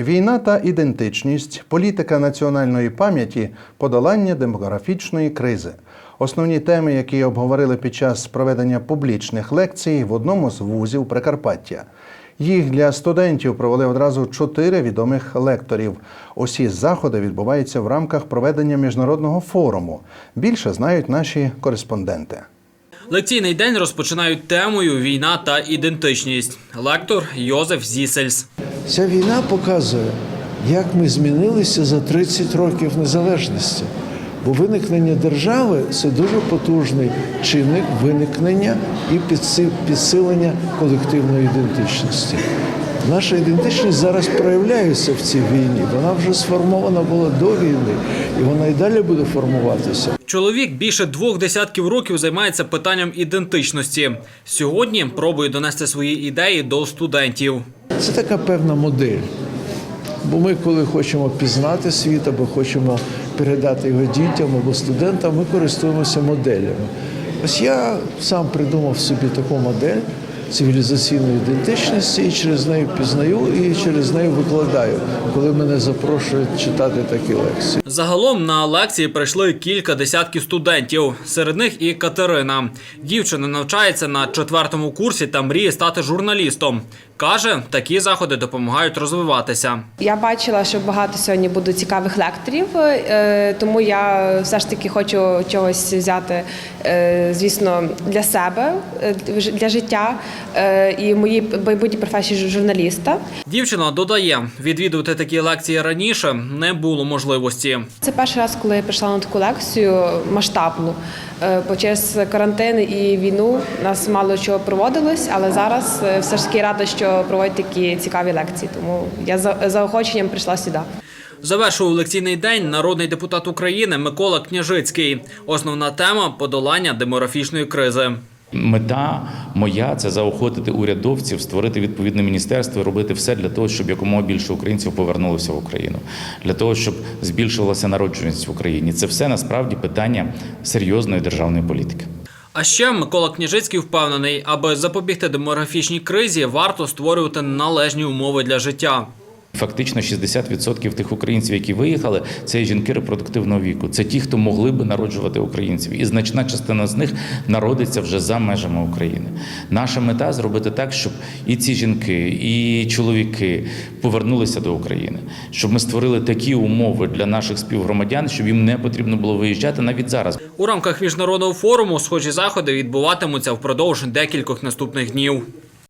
Війна та ідентичність, політика національної пам'яті, подолання демографічної кризи. Основні теми, які обговорили під час проведення публічних лекцій в одному з вузів Прикарпаття. Їх для студентів провели одразу чотири відомих лекторів. Усі заходи відбуваються в рамках проведення міжнародного форуму. Більше знають наші кореспонденти. Лекційний день розпочинають темою Війна та ідентичність. Лектор Йозеф Зісельс. Ця війна показує, як ми змінилися за 30 років незалежності. Бо виникнення держави це дуже потужний чинник виникнення і підсилення колективної ідентичності. Наша ідентичність зараз проявляється в цій війні. Вона вже сформована була до війни, і вона і далі буде формуватися. Чоловік більше двох десятків років займається питанням ідентичності. Сьогодні пробує донести свої ідеї до студентів. Це така певна модель. Бо ми, коли хочемо пізнати світ або хочемо передати його дітям або студентам, ми користуємося моделями. Ось я сам придумав собі таку модель цивілізаційної ідентичності і через неї пізнаю і через неї викладаю, коли мене запрошують читати такі лекції. Загалом на лекції прийшли кілька десятків студентів. Серед них і Катерина. Дівчина навчається на четвертому курсі та мріє стати журналістом. Каже, такі заходи допомагають розвиватися. Я бачила, що багато сьогодні буде цікавих лекторів, е, тому я все ж таки хочу чогось взяти, е, звісно, для себе, е, для життя і моїй майбутній професії журналіста. Дівчина додає, відвідувати такі лекції раніше не було можливості. Це перший раз, коли я прийшла на таку лекцію масштабну. Бо через карантин і війну нас мало чого проводилось, але зараз все ж таки рада, що проводять такі цікаві лекції. Тому я за заохоченням прийшла сюди. Завершував лекційний день народний депутат України Микола Княжицький. Основна тема подолання демографічної кризи. Мета моя це заохотити урядовців, створити відповідне міністерство і робити все для того, щоб якомога більше українців повернулося в Україну, для того, щоб збільшувалася народжуваність в Україні. Це все насправді питання серйозної державної політики. А ще Микола Княжицький впевнений, аби запобігти демографічній кризі, варто створювати належні умови для життя. Фактично 60% тих українців, які виїхали, це жінки репродуктивного віку. Це ті, хто могли би народжувати українців, і значна частина з них народиться вже за межами України. Наша мета зробити так, щоб і ці жінки, і чоловіки повернулися до України, щоб ми створили такі умови для наших співгромадян, щоб їм не потрібно було виїжджати навіть зараз. У рамках міжнародного форуму схожі заходи відбуватимуться впродовж декількох наступних днів.